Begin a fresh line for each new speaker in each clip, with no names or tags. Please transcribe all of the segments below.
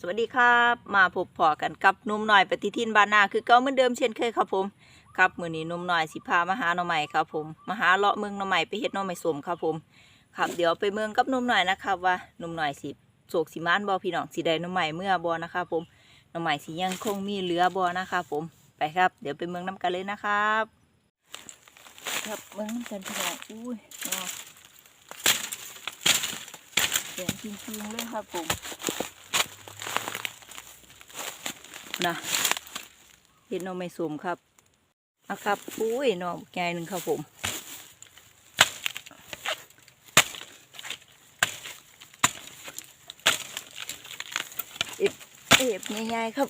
สวัสดีครับ มาพบพอกันกับนุ่มหน่อยปฏิทินบานนาคือเก่าเหมือนเดิมเช่นเคยครับผมครับมือนี้นุ่มหน่อยสิพามาหาหน่อใหม่ครับผมมาหาเลาะเมืองหน่อใหม่ไปเฮ็ดหน่อใหม่สมครับผมครับเดี๋ยวไปเมืองกับนุ่มหน่อยนะครับว่านุ่มหน่อยสิโศกสิมานบ่พี่น้องสิได้หน่อใหม่เมื่อบ่นะครับผมหน่อใหม่สิยังคงมีเหลือบ่นะครับผมไปครับ เดี๋ยวไปเมืองน้ำกันเลยนะครับ ครับเมืองน้ำกันพี่น้องอุ้ยเนาะแสงจริงๆเลยครับผม นะเห็ดนอไม่สมครับอะครับอุ้ยนอใหญ่หนึ่งครับผมเอ็บเอ็บง่ายๆครับ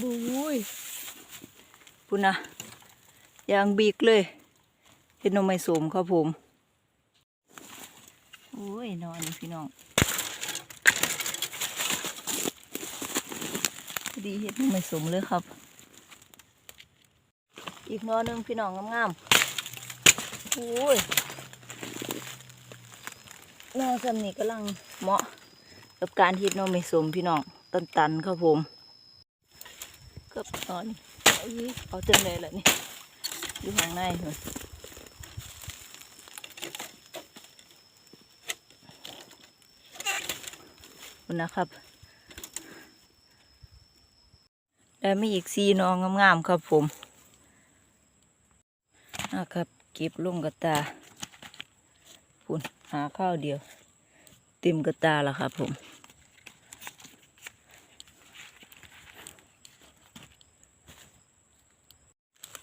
บุ้ยปุ่นนะยางบีกเลยเห็ดนอไม่สมครับผม อ้ยนอนพี่น้องดีเห็ดไม่สมเลยครับ อีกนอนหนึ่งพี่น้องงามๆโอ้ยนอนสำนี่กำลังเหมาะ กับการเห็ดนอนไม่สมพี่น้องตันตันๆครับผมก็นอนเอาอีเอาเต็มเลยแหละนี่อยู่ข้างในเลย คุณนะครับ ได้ไม่อีกซีนองงามๆครับผมนะครับเก็บลงกระตาคุณหาข้าวเดียว เต็มกระตาแล้วครับผม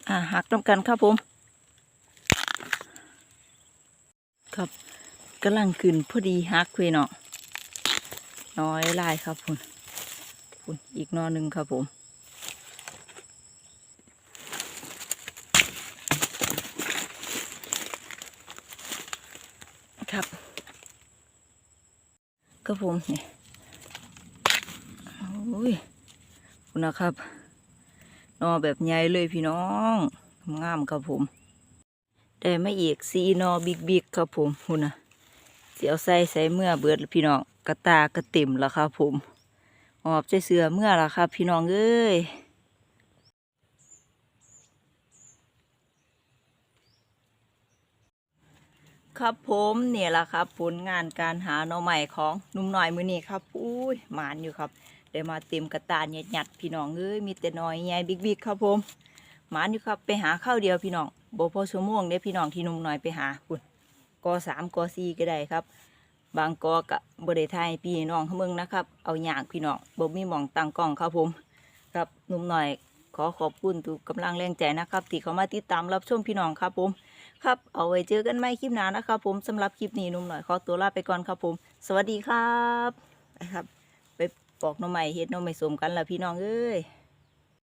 อ่าหักน้ำกันครับผม ครับกำลังขึ้นพอดีหักคุยเนาะ น้อยลายครับคุณคุณอีกนอหนึ่งครับผมครับก็ผมเนี่ยโอ้ยคุณนะครับนอแบบใหญ่เลยพี่น้องงามครับผมได้ไม่อีกสีนอบิ๊กบิ๊กครับผมคุณนะเสียวใส่ใส่เมื่อเบิดพี่น้อง กระตากระเต็มแล้วครับผมหอบใจเสือเมื่อแล้วครับ พี่น้องเอ้ยครับผมเนี่ยแหละครับ ผลงานการหาหน่อใหม่ของนุ่มหน่อยมือนี้ครับอุ้ยหมานอยู่ครับได้มาเต็มกระตาเนียหยัดพี่น้องเอ้ยมีแต่น้อยใหญ่บิ๊กบิ๊กครับผมหมานอยู่ครับไปหาข้าวเดียวพี่น้องโบพอชั่วโมงเด้อพี่น้องที่นุ่มหน่อยไปหาคุณกอสามกอสี่ก็ได้ครับ บางกอกะบริไทยพี่น้องเขาเมืองนะครับ เอาอย่างพี่น้องบ่มีหมองตั้งกล้องครับผม ครับหนุ่มหน่อยขอขอบคุณทุกกำลังแรงใจนะครับ ที่เขามาติดตามรับชมพี่น้องครับผม ครับเอาไว้เจอกันใหม่คลิปหน้านะครับ ผมสำหรับคลิปนี้หนุ่มหน่อยขอตัวลาไปก่อนครับผม สวัสดีครับครับ ไปปอกน่อไม้เฮ็ดน่อไม้สมกันละพี่น้องเอ้ย